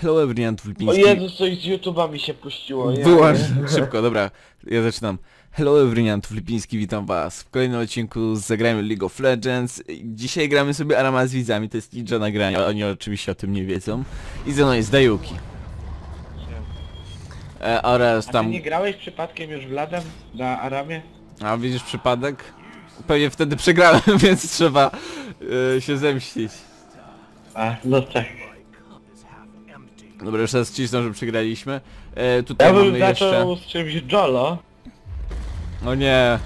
Hello everyone, O Filipiński. Jezus, coś z YouTube'a mi się puściło. Ja, Wyłącz, szybko, dobra, ja zaczynam. Hello everyone, Filipiński, witam was w kolejnym odcinku z Zagrajmy League of Legends. Dzisiaj gramy sobie Arama z widzami, to jest ninja nagrania, oni oczywiście o tym nie wiedzą. I ze mną jest Dajuki. E, oraz A ty tam... nie grałeś przypadkiem już Wladem na Aramie? A widzisz przypadek? Pewnie wtedy przegrałem, więc trzeba e, się zemścić. A, no tak. Dobra, już raz cisną, że przegraliśmy. E, tutaj Ja bym mamy jeszcze... zaczął z czymś Jolo. O nie.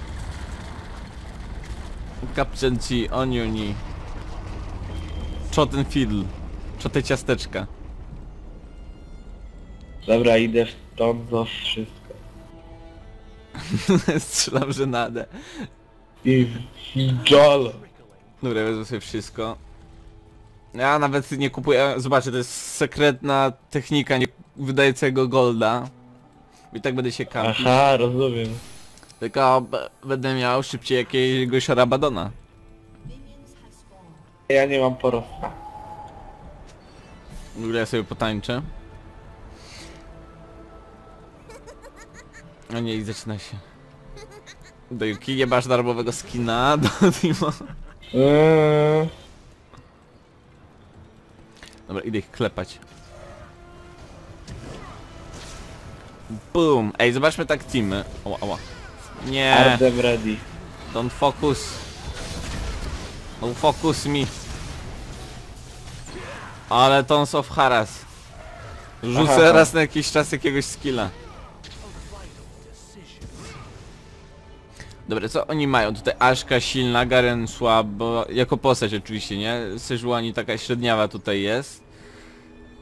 Kapczęci, onioni. Co ten fiddle? Co te ciasteczka? Dobra, idę w to no wszystko. Strzelam żenadę. I Jolo. Dobra, wezmę sobie wszystko. Ja nawet nie kupuję, zobaczcie, to jest sekretna technika nie wydającego golda. I tak będę się kampić. Aha, rozumiem. Tylko b- będę miał szybciej jakiegoś Rabadona. Ja nie mam porosła. W ogóle ja sobie potańczę. O nie, i zaczyna się. Do Yuki nie masz darmowego skina, do Timo. Eee, Dobra, idę ich klepać. Boom! Ej, zobaczmy tak teamy. Oła, oła. Nie, Ardem ready. don't focus. Don't focus me. Ale tons of harass. Rzucę Aha. raz na jakiś czas jakiegoś skilla. Dobra, co oni mają? Tutaj Ashka silna, Garen słabo, jako postać oczywiście, nie? Sejuani taka średniawa tutaj jest.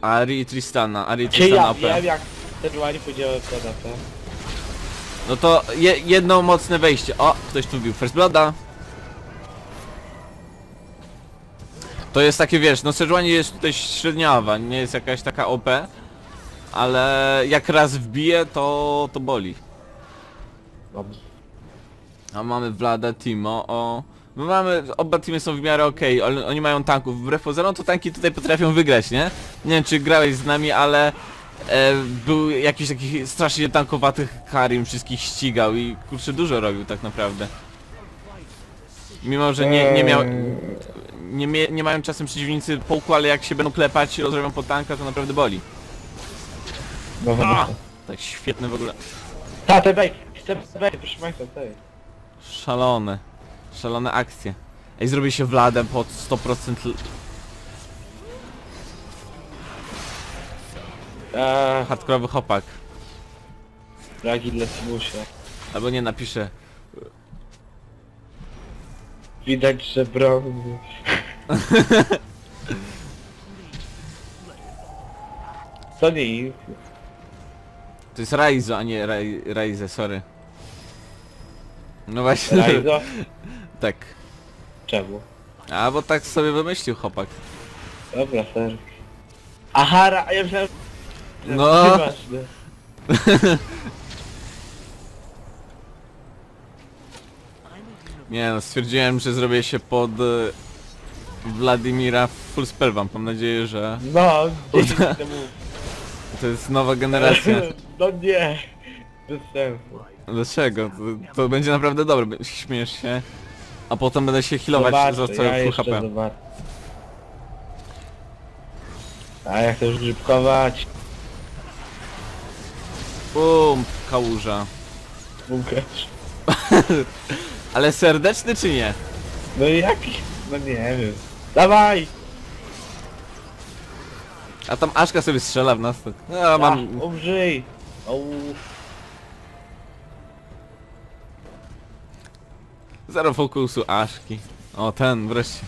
Ari i Tristana, Ari i Czy Tristana ja OP. wiem jak to na to. No to je, jedno mocne wejście. O, ktoś tu wbił First Blooda. To jest takie, wiesz, no Sejuani jest tutaj średniawa, nie jest jakaś taka OP. Ale jak raz wbije, to, to boli. Dobrze. A mamy Vlada, Timo, o... My mamy, oba teamy są w miarę okej, ale oni mają tanków. Wbrew pozorom to tanki tutaj potrafią wygrać, nie? Nie wiem czy grałeś z nami, ale... E, był jakiś taki strasznie tankowaty Karim, wszystkich ścigał i kurczę dużo robił tak naprawdę. Mimo, że nie, nie miał... Nie, nie mają czasem przeciwnicy połku, ale jak się będą klepać, rozrobią po tanka, to naprawdę boli. No, no, A! Tak świetne w ogóle. Ta, te bej, bej, proszę państwa. Szalone. Szalone akcje. Ej, zrobię się Wladem pod 100% l- Eee, hardkorowy hopak. dragi dla Simusia. Albo nie napiszę. Widać, że brązy. To nie ich. To jest Raizo, a nie Rai- Raize, sorry. No właśnie. Rajzo? tak. Czemu? A bo tak sobie wymyślił chłopak. Dobra, ser. Aha, ra, a ja myślałem... że No. Nieważne. Nie no, stwierdziłem, że zrobię się pod e, Wladimira full spellbump. Mam nadzieję, że No, 10 lat temu. to jest nowa generacja. No nie. Bez sensu. Dlaczego? To, to będzie naprawdę dobre, śmiesz się. A potem będę się healować Zobaczę, za cały ja full jeszcze HP. zobaczę. A ja chcę już grzybkować. Bum, kałuża. Bukacz. Ale serdeczny czy nie? No i jaki? No nie wiem. Dawaj! A tam Aszka sobie strzela w nas. To... A, mam... A, umrzyj! Au. Zero fokusu Aszki. O, ten wreszcie.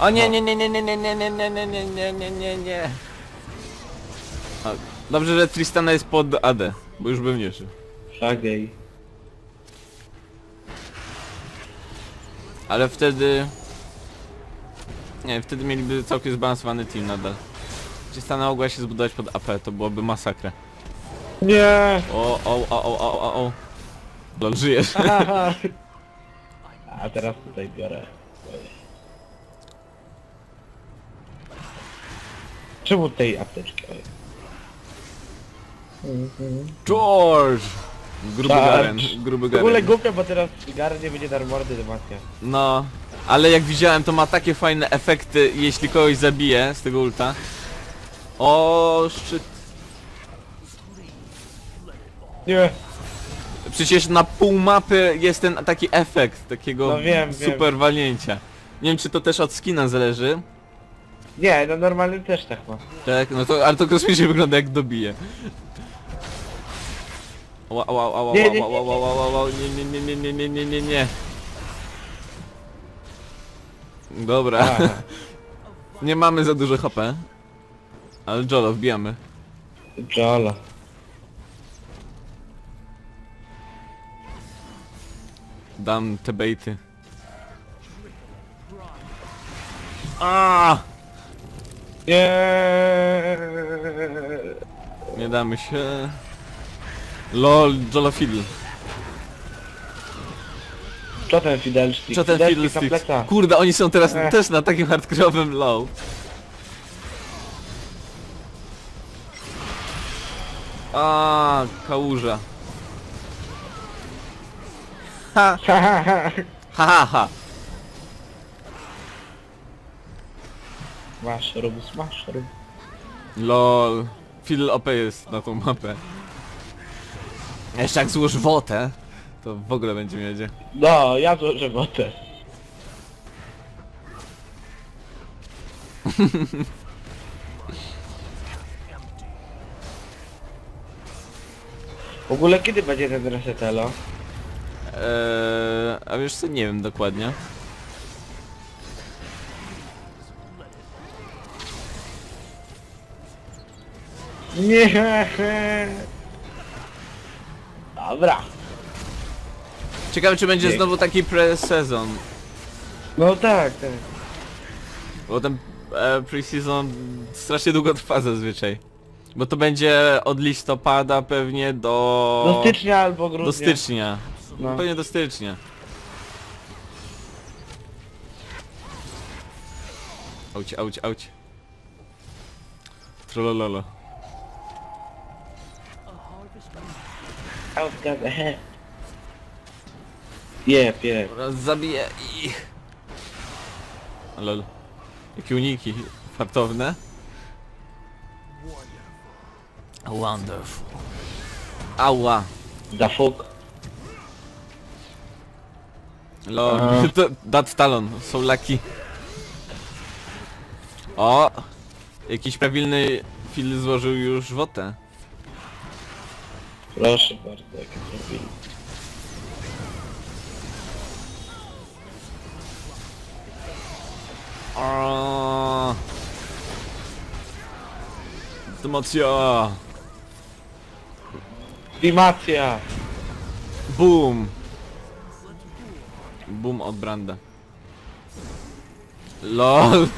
O nie, nie, nie, nie, nie, nie, nie, nie, nie, nie, nie, nie, nie, nie, nie. Dobrze, że Tristana jest pod AD, bo już bym nie żył. Szagej. Ale wtedy... Nie, wtedy mieliby całkiem zbalansowany team nadal. Tristana mogła się zbudować pod AP, to byłoby masakra. Nie! O, o, o, o, o, o, o. Lol, żyjesz. A teraz tutaj biorę. Czemu tej apteczki? Oj. George! Gruby Tak. garen, gruby W ogóle garen. głupio, bo teraz Garen nie będzie dar mordy dymacja. No, ale jak widziałem to ma takie fajne efekty, jeśli kogoś zabije z tego ulta. O, szczyt. Nie. Przecież na pół mapy jest ten taki efekt takiego No wiem, super walnięcia. Nie wiem czy to też od skina zależy. Nie, no normalny też tak ma. Tak, no to, ale to kosmicznie wygląda jak dobije. Ła, ła, ła, ła, Nie, nie, ła, ła, ła, ła, ła, ła, nie, nie, nie, nie, nie, nie, nie, nie, nie. Dobra, Aha. nie mamy za dużo HP. Ale Jolo, wbijamy. Jola. Dam te bejty. A! Nie. Nie damy się. LOL, Jolo Fiddle. Co ten Fiddlestick? Co ten plecach. Kurde, oni są teraz Ech. też na takim hardkorowym low. A, kałuża. Ha, Ha, ha, ha. ha, ha. Mushroom, mushroom. Lol. Fiddle OP jest na tą mapę. Jeszcze jak złoż wotę, to w ogóle będzie miedzie. No, ja złożę wotę. W ogóle kiedy będzie ten resetelo? Eee, a wiesz co, nie wiem dokładnie. Nie. Dobra. Ciekawe czy będzie znowu taki pre-sezon. No tak, tak. Bo ten e, pre-season strasznie długo trwa zazwyczaj. Bo to będzie od listopada pewnie do... Do stycznia albo grudnia. Do stycznia. No. Pewnie do stycznia. Auć, auć, auć. Trollololo. Out got the head. Jep, jep. Teraz zabiję ich. Lol. Jakie uniki fartowne. Wonderful. Ała. Da fuck. Lol, uh. that talon, są laki. O! Jakiś prawilny fil złożył już wotę. Proszę bardzo, jaki prawilny. O! Dymacja! Dymacja! Boom! Boom od Branda. LOL.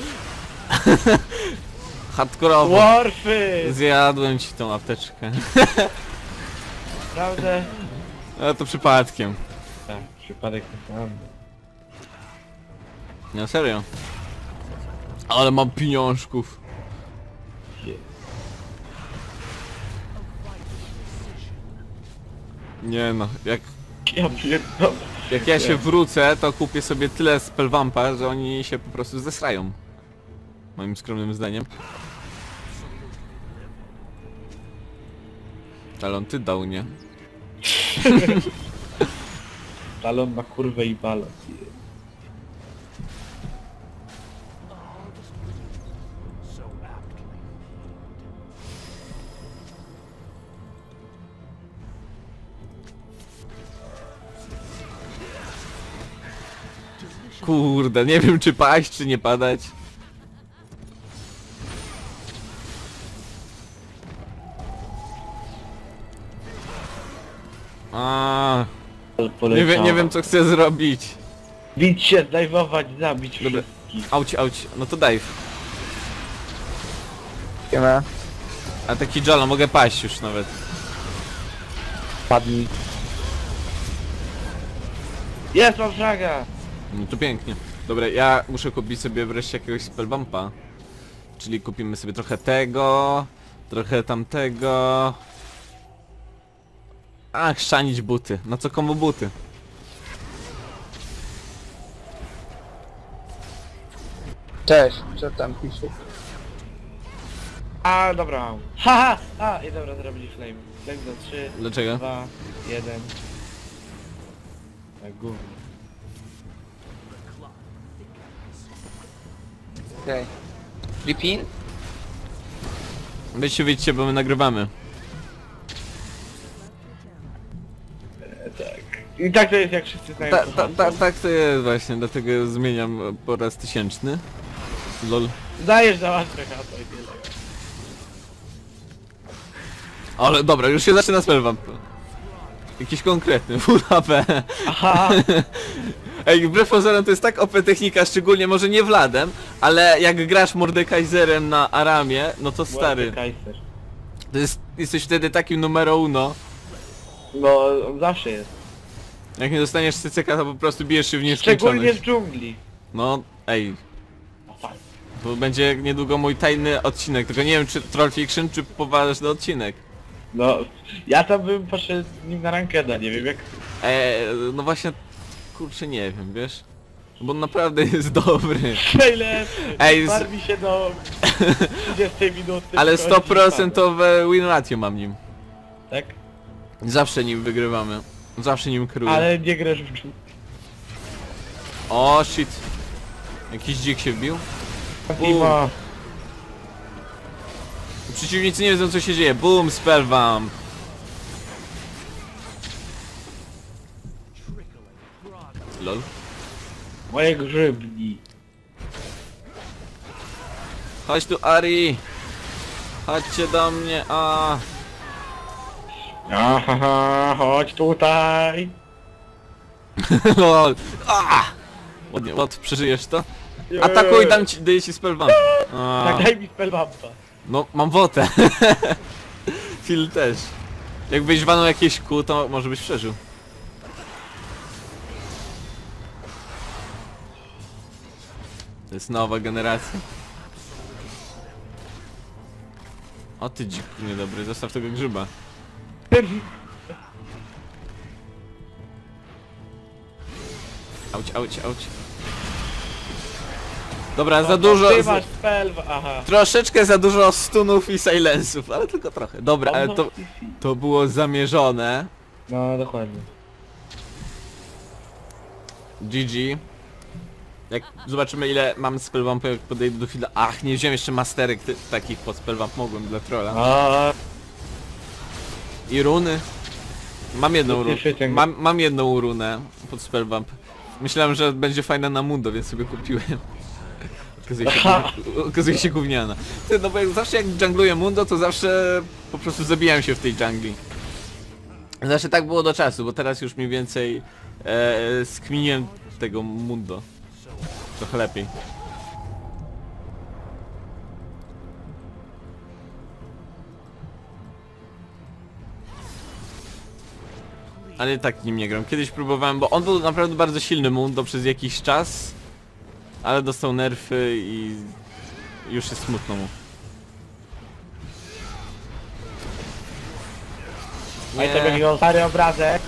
Hardkorowo. Warfy! Zjadłem ci tą apteczkę. Prawda? Ale to przypadkiem. Tak, przypadek naprawdę. No serio. Ale mam pieniążków. Nie no, jak, Ja pierdolę. Jak ja się wrócę, to kupię sobie tyle spellvampa, że oni się po prostu zesrają. Moim skromnym zdaniem. Talon, ty dał, nie? Talon ma kurwę i balon. Kurde, nie wiem czy paść, czy nie padać. A, nie, wiem, nie wiem co chcę zrobić. Bić się, zdajwować, zabić Dobra. wszystkich. Auć, auć, no to daj. Siema. A taki Jolo, mogę paść już nawet. Padnij. Jest, mam fraga! No to pięknie. Dobra, ja muszę kupić sobie wreszcie jakiegoś spellbumpa. Czyli kupimy sobie trochę tego, trochę tamtego. A, chrzanić buty. No co komu buty? Cześć, co tam pisze? A, dobra mam. Haha! A, i dobra, zrobili flame. Flame za 3, Dlaczego? 2, 1. Tak, gówno. Okej. Flipin? Weźcie, wyjdźcie, bo my nagrywamy. E, tak. I tak to jest jak wszyscy znają Ta, to ta, ta, hasło. tak to jest właśnie, dlatego zmieniam po raz tysięczny. Lol. Dajesz za łatwe hasło i tyle. Ale dobra, już się zaczyna spellbump. Jakiś konkretny, full HP. Aha! Ej, wbrew pozorom to jest tak OP technika, szczególnie może nie Wladem, ale jak grasz Mordekaiserem na Aramie, no to stary, to jest, jesteś wtedy takim numero uno. No, on zawsze jest. Jak nie dostaniesz CCK, to po prostu bijesz się w Szczególnie nieskończoność. w dżungli. No, ej, O, to będzie niedługo mój tajny odcinek, tylko nie wiem czy Troll Fiction, czy poważny odcinek. No, ja tam bym poszedł z nim na rankeda, nie wiem jak... Eee, no właśnie, kurczę nie wiem, wiesz? Bo on naprawdę jest dobry. Najlepszy! Ej, z- Barwi się do 30 minuty. Ale wchodzi 100% win ratio mam nim. Tak? Zawsze nim wygrywamy. Zawsze nim kieruję. Ale nie grasz w dżungli. O shit. Jakiś dzik się wbił. Timo. Przeciwnicy nie wiedzą co się dzieje. Boom, spellbump. Lol. Moje grzybni. Chodź tu Ari. Chodźcie do mnie, a. Aha, chodź tutaj. Lol. A! Ładnie, Ład, przeżyjesz to? Atakuj, dam ci, daję ci spellbump. A. Tak, daj mi spellbumpa. No, mam wotę. Phil też. Jakbyś walnął jakieś kół, to może byś przeżył. To jest nowa generacja. O ty dziku niedobry, zostaw tego grzyba. Auć, auć, auć. Dobra, za dużo... Ty masz spell... Aha. Troszeczkę za dużo stunów i silensów, ale tylko trochę. Dobra, ale to, to było zamierzone. No, dokładnie. GG. Jak zobaczymy ile mam spellbumpu, jak podejdę do chwila. Ach, nie wziąłem jeszcze masterek ty, takich pod spellbump, mogłem dla trolla. A, I runy. Mam jedną runę. Mam, mam jedną runę pod spellbump. Myślałem, że będzie fajna na mundo, więc sobie kupiłem. Okazuje się, Aha. okazuje się gówniana. Ty, no bo jak zawsze jak jungluję mundo, to zawsze po prostu zabijam się w tej jungli. Znaczy tak było do czasu, bo teraz już mniej więcej e, skminiłem tego mundo. Trochę lepiej. Ale tak nim nie gram. Kiedyś próbowałem, bo on był naprawdę bardzo silny mundo przez jakiś czas. Ale dostał nerfy i już jest smutno mu. a i to będzie stary obrazek.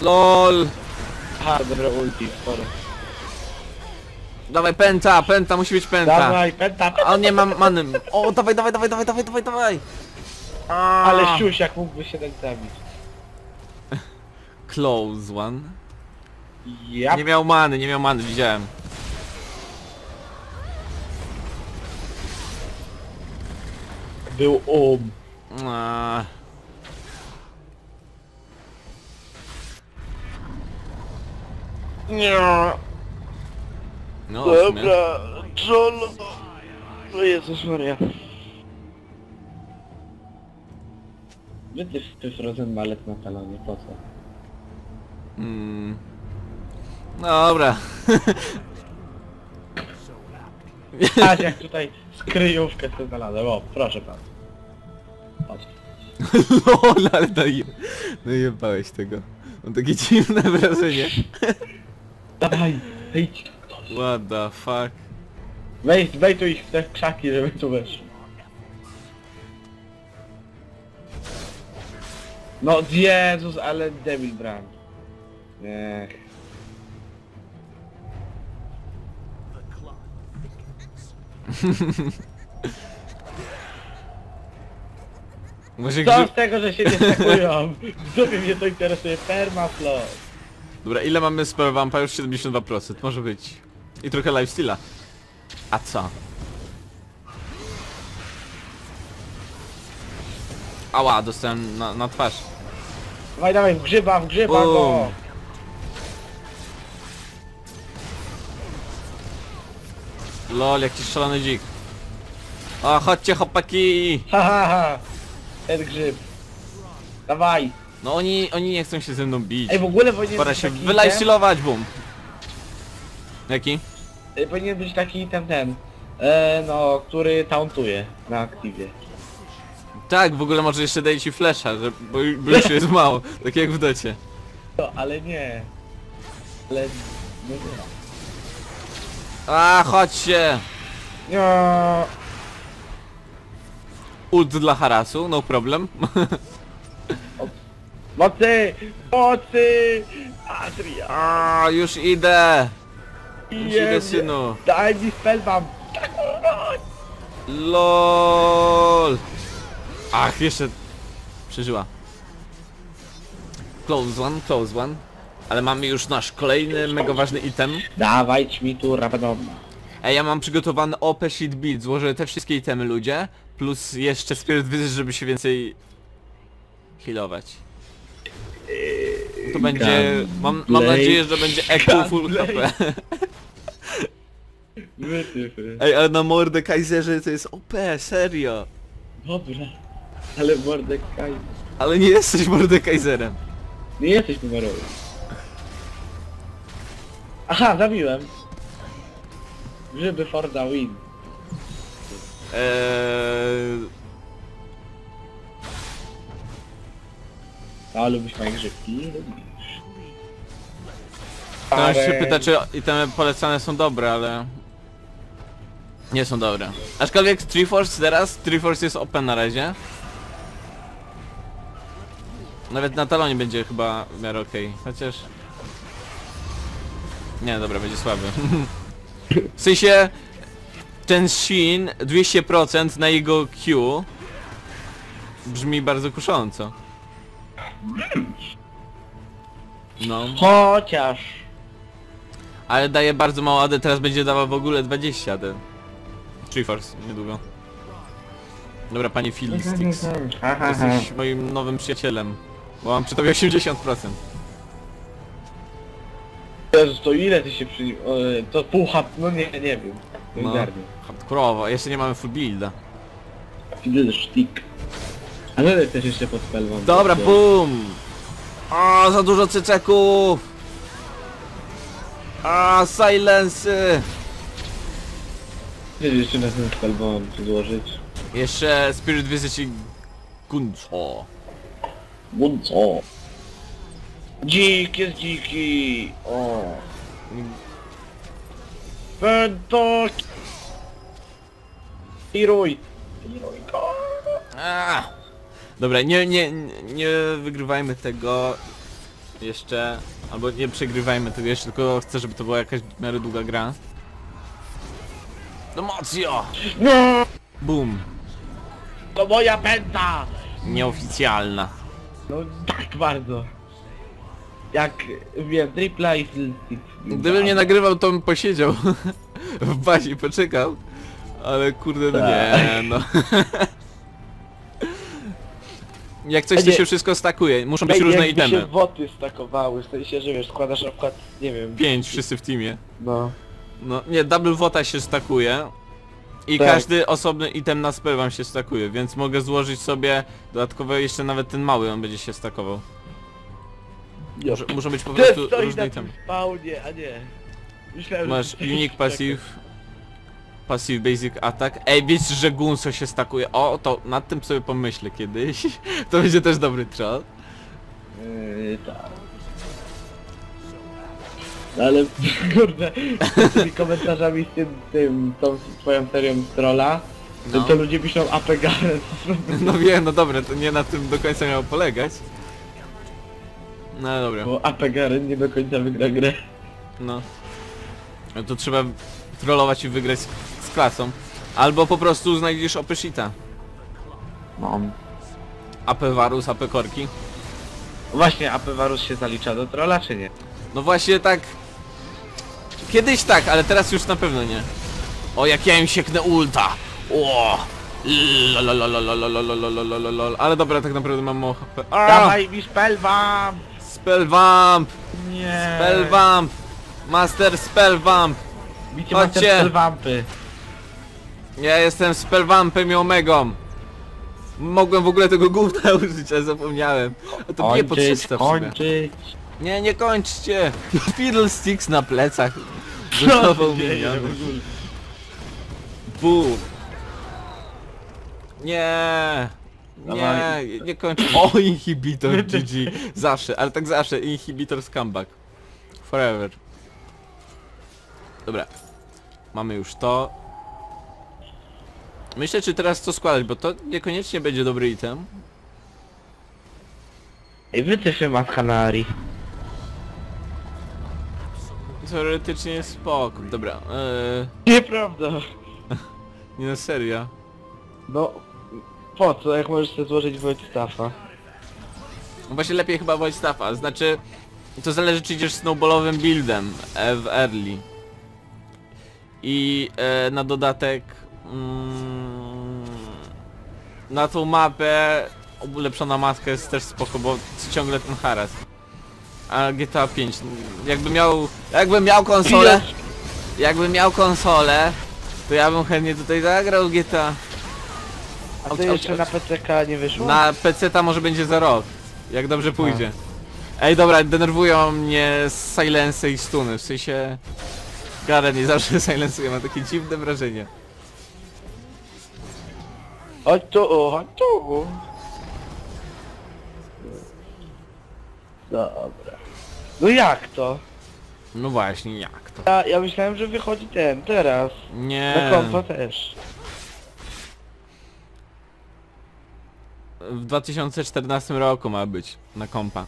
LOL! Aha, dobra ulti, sporo. Dawaj penta, penta, musi być penta. Dawaj, penta, A penta. on nie ma many. O, dawaj, dawaj, dawaj, dawaj, dawaj, dawaj, dawaj. A. Ale siusiak mógłby się dać zabić. Close one. Ja Nie miał many, nie miał many, widziałem. był um. A. Nie. No. Dobra, Jolo. O Jezus Maria. Będzie w Frozen Mallet na talonie, po co? Mm. Dobra. Patrz jak tutaj skryjówkę sobie znalazłem, o, proszę pan. Chodź. LOL, ale daje. No jebałeś tego. Mam takie dziwne wrażenie. Dawaj, wejdź. What the fuck? Wejdź, wejdź tu ich w te krzaki, żeby tu weszli. No Jezus, ale Devil Brand. Niech. Może Co z tego, że się nie stakują? W dupie mnie to interesuje permaflow. Dobra, ile mamy spell vampa? Już 72%, może być. I trochę lifesteala. A co? Ała, dostałem na, na twarz. Dawaj, dawaj, w grzyba, w grzyba go! Bum. Lol, jakiś szalony dzik. O, chodźcie chłopaki! Ha, ha, ha! Ten grzyb. Dawaj! No oni, oni nie chcą się ze mną bić. Ej, w ogóle powinien Pora być się taki wylifestealować, bum. Jaki? item- Powinien być taki ten, ten. E, no, który tauntuje na aktywie. Tak, w ogóle może jeszcze daje ci flesza, że, bo, bo już jest mało, tak jak w docie. No, ale nie. Ale... No nie. A, chodźcie! No. Ult dla harasu, no problem. Mocy! Mocy! Adria! A, już idę! Już idę, synu. Daj mi spellbam! LOL! Ach, jeszcze... Przeżyła. Close one, close one. Ale mamy już nasz kolejny mega ważny item. Dawaj mi tu rabadom. Ej, ja mam przygotowany OP Sheet Build, złożę te wszystkie itemy ludzie, plus jeszcze Spirit Visit, żeby się więcej healować. To będzie... Mam, mam nadzieję, że będzie Echo full. HP. Wytyfy. Ej, ale na Mordekaiserze to jest OP, serio. Dobra. Ale Mordekaj. Ale nie jesteś Mordekaiserem. Nie jesteś numerowy. Aha, zabiłem. Grzyby Forda win. Eee... A lubisz moje grzybki? Lubisz. Ktoś się pyta, czy itemy polecane są dobre, ale... Nie są dobre. Aczkolwiek Triforce teraz, Triforce jest open na razie. Nawet na talonie będzie chyba w miarę okej, chociaż... Nie, dobra, będzie słaby. w sensie... Ten Shin 200% na jego Q brzmi bardzo kusząco. No. Chociaż. Ale daje bardzo mało AD, teraz będzie dawał w ogóle 20 AD. Triforce, niedługo. Dobra, panie Philistix. Aha, Jesteś moim nowym przyjacielem. Bo mam przy tobie 80%. Jezus, to ile ty się przy... o, To pół hap... No nie, nie wiem. No. Hardkorowo, jeszcze nie mamy full builda. Fiddle stick. A no też jeszcze pod spellbam. Dobra, boom! A za dużo cyceków! A silence! Chcesz jeszcze na ten spellbam złożyć? Jeszcze Spirit Visit i Gunco. Bunco. Dzik jest dziki. O. Pętok. Iruj. Iruj go. Dobra, nie, nie, nie wygrywajmy tego jeszcze, albo nie przegrywajmy tego jeszcze, tylko chcę, żeby to była jakaś w miarę długa gra. Emocjo! No. Boom! To moja pęta. Nieoficjalna. No tak bardzo. Jak wiem, tripla i Gdybym nie nagrywał, to bym posiedział w bazie i poczekał. Ale kurde, no nie, no. Jak coś, to Nie. się wszystko stakuje. Muszą być różne jakby się itemy. stakowały, w sensie, że wiesz, składasz na przykład, nie wiem, Pięć wszyscy w teamie. no. No nie, double vota się stakuje i Tak. każdy osobny item na spell wam się stakuje, więc mogę złożyć sobie dodatkowo jeszcze nawet ten mały on będzie się stakował. Muszą być po Ty prostu stoi różne na itemy. spawnie, a nie. Myślałem, Masz unique passive, passive basic attack. Ej, wiesz, że Gunso się stakuje. O, to nad tym sobie pomyślę kiedyś. To będzie też dobry troll. Yy, tak. Ale kurde, z tymi komentarzami z tym, tym, tą twoją serią trolla, to, No. to ludzie piszą AP Garen. No wiem, no dobra, to nie na tym do końca miało polegać. No dobra, Bo AP Garen nie do końca wygra grę. no. No to trzeba trollować i wygrać z, klasą. Albo po prostu znajdziesz OP shita. No. AP Varus, AP Korki. Właśnie AP Varus się zalicza do trolla czy nie? No właśnie tak... Kiedyś tak, ale teraz już na pewno nie. O, jak ja im sieknę ulta! O! Lolololololololololololololol. Ale dobra, tak naprawdę mam mało HP. A! Dawaj mi spellwam! Spellvamp! Nie! Spellvamp! Master Spellvamp! Bicie macie Chodźcie. spellwampy. Ja jestem Spellvampem i Omegą! Mogłem w ogóle tego gówna użyć, ale zapomniałem. A to nie podstaw sobie. kończyć. Nie, nie kończcie! Fiddlesticks na plecach. Wydawał miniony. Bum. Nie. Nie, Dawaj. nie kończę. O, inhibitor GG. Zawsze, ale tak zawsze. Inhibitor comeback. Forever. Dobra. Mamy już to. Myślę, czy teraz co składać, bo to niekoniecznie będzie dobry item. Ej, wytyfy maska na Ari. Teoretycznie jest spoko. Dobra. Eee, Nieprawda. nie na serio. No, po co, jak możesz sobie złożyć Wojtstaffa? No Właśnie lepiej chyba Void Staffa, znaczy to zależy czy idziesz snowballowym buildem e, w early. I e, na dodatek mm, na tą mapę ulepszona maska jest też spoko, bo ciągle ten haras. A GTA 5, jakby miał, jakbym miał konsolę, jakbym miał konsolę, to ja bym chętnie tutaj zagrał GTA. A to jeszcze na PCK nie wyszło? Na PC ta może będzie za rok. Jak dobrze pójdzie. Ej dobra, denerwują mnie silence i stuny, w sensie... Garen nie zawsze silencuje, mam takie dziwne wrażenie. Chodź tu, o, chodź tu. Dobra. No jak to? No właśnie, jak to? Ja, ja myślałem, że wychodzi ten, teraz. Nie. Na kompa też. W 2014 roku ma być na kompa.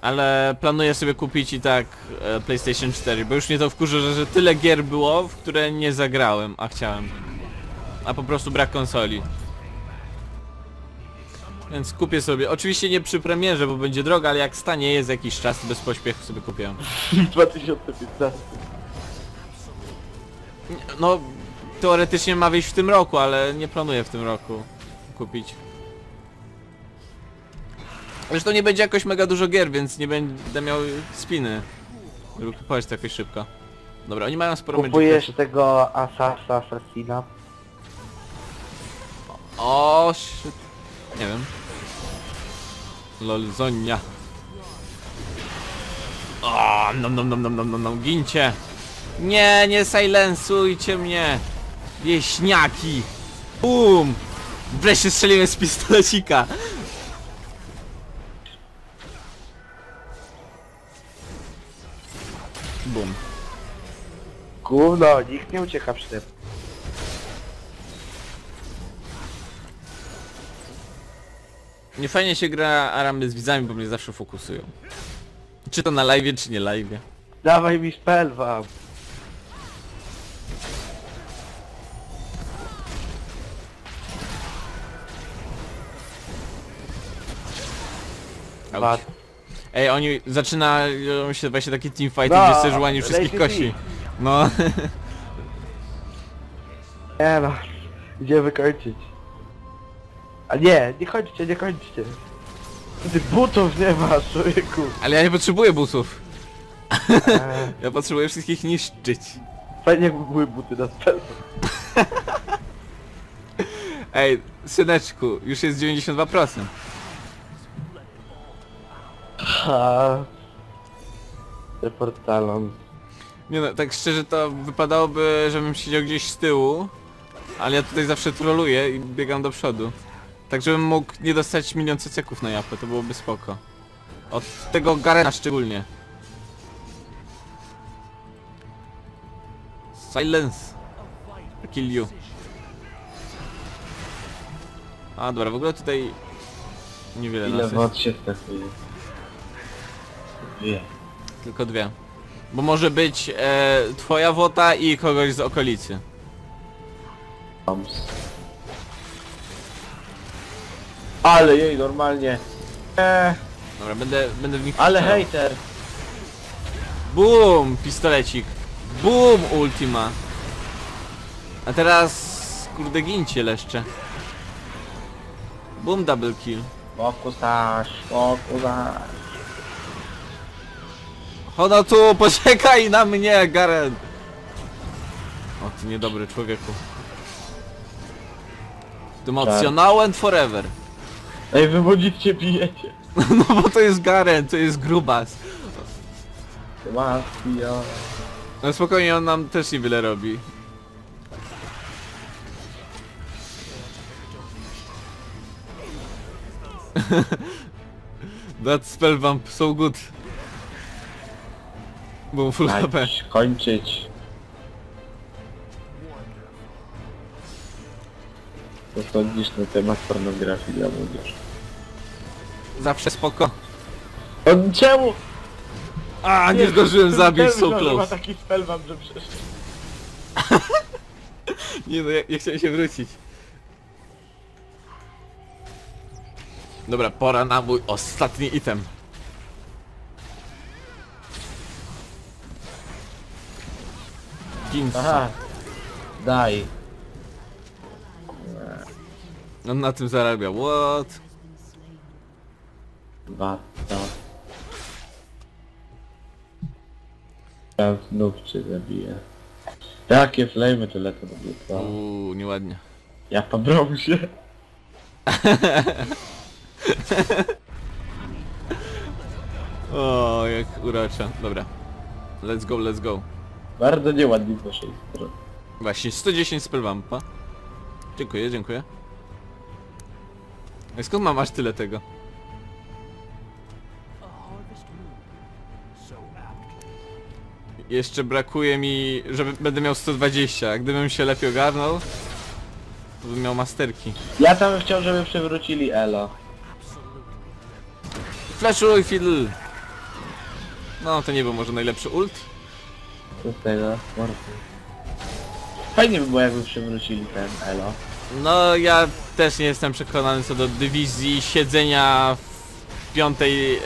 Ale planuję sobie kupić i tak e, PlayStation 4, bo już mnie to wkurzy, że, że tyle gier było, w które nie zagrałem, a chciałem. A po prostu brak konsoli. Więc kupię sobie, oczywiście nie przy premierze, bo będzie droga, ale jak stanie jest jakiś czas, to bez pośpiechu sobie kupię. 2015. No, teoretycznie ma wyjść w tym roku, ale nie planuję w tym roku kupić. Zresztą nie będzie jakoś mega dużo gier, więc nie będę miał spiny. Żeby kupować to jakoś szybko. Dobra, oni mają sporo Kupujesz Magiców. tego Asasa, Assassina. O, shit. Nie wiem. Lol, Zonia. O, nom nom nom nom nom nom nom, gincie. Nie, nie silensujcie mnie. Wieśniaki. Bum. Wreszcie strzeliłem z pistolecika. Bum. Gówno, nikt nie ucieka przy Nie fajnie się gra aramy z widzami, bo mnie zawsze fokusują. Czy to na live, czy nie live. Dawaj mi spellwam. Auć. Ej, oni zaczynają się właśnie takie teamfighty, No, gdzie Sejuani wszystkich kosi. No, Nie no, gdzie wykończyć? A nie, nie kończcie, nie kończcie. Ty butów nie masz, człowieku. ale ja nie potrzebuję busów. Eee, Ja potrzebuję wszystkich niszczyć. Fajnie jakby były buty na spell. Ej, syneczku, już jest 92%. Ha. Report talon. Nie no, tak szczerze to wypadałoby, żebym siedział gdzieś z tyłu, ale ja tutaj zawsze troluję i biegam do przodu. Tak żebym mógł nie dostać milion ceceków na japę, to byłoby spoko. Od tego Garena szczególnie. Silence. I Kill you. A dobra, w ogóle tutaj niewiele Ile nas jest. wod się stosuje? Dwie. Tylko dwie. Bo może być e, twoja wota i kogoś z okolicy. Toms. Ale jej, normalnie. Eee, Dobra, będę, będę w nich ale strzelał. hejter. Boom! Pistolecik. Boom! Ultima. A teraz... Kurde gincie leszcze. Boom double kill. Fokusaż, fokusaż. Choda tu, poczekaj na mnie, Garen! O, ty niedobry człowieku. Democjonal and forever. Ej, wy budzicie pijecie. No bo to jest Garen, to jest grubas. Mafia. No spokojnie, on nam też niewiele robi. That spell vamp so good. Bo full HP. Dać kończyć. Co sądzisz na temat pornografii dla młodzieży? Zawsze spoko. On czemu? A, nie zdążyłem zabić, so close. taki spellwam, że przecież... Nie no, ja, ja chciałem się wrócić. Dobra, pora na mój ostatni item. Ginsu. Aha. Daj. On na tym zarabia. What? Bata. Ja znów cię zabiję. Jakie flamy to lecą do. Uuu, nieładnie. Ja pobrał się. O, jak urocza. Dobra. Let's go, let's go. Bardzo nieładnie z waszej strony. Właśnie, 110 spellvampa. Dziękuję, dziękuję. A skąd mam aż tyle tego? Jeszcze brakuje mi, żeby będę miał 120, a gdybym się lepiej ogarnął, to bym miał masterki. Ja tam bym chciał, żeby przywrócili Elo. Flashuj fiddle! No, to nie był może najlepszy ult. Co z tego? Fajnie by było jakby przywrócili ten Elo. No, ja też nie jestem przekonany co do dywizji siedzenia w piątej, e,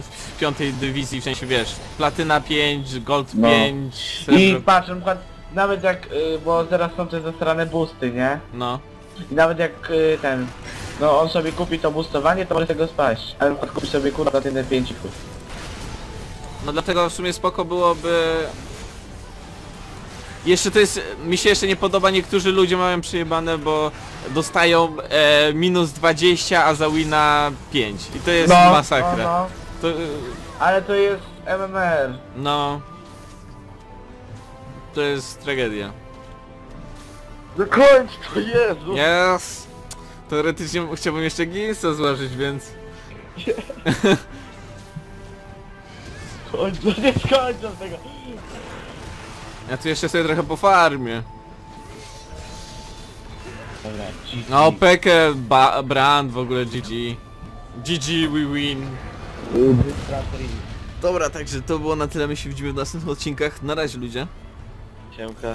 w piątej dywizji, w sensie wiesz, platyna 5, gold No. 5, I srebro... patrz, na przykład, nawet jak, y, bo teraz są te zasrane boosty, nie? No. I nawet jak y, ten, no on sobie kupi to boostowanie, to może z tego spaść. Ale na przykład kupi sobie kurwa 5 i chuj. No dlatego w sumie spoko byłoby... Jeszcze to jest, mi się jeszcze nie podoba, niektórzy ludzie mają przejebane, bo dostają e, minus 20, a za wina 5. I to jest masakra. No, no. To, e, Ale to jest MMR. no... To jest tragedia. No kończ to, Jezu! Yes! Teoretycznie chciałbym jeszcze Ginsa złożyć, więc... Kończ, no nie skończę tego. Ja tu jeszcze sobie trochę po farmie. Dobra. No, Pekę, Brand w ogóle GG. GG, we win. Dobra, także to było na tyle. My się widzimy w następnych odcinkach. Na razie, ludzie. Siemka.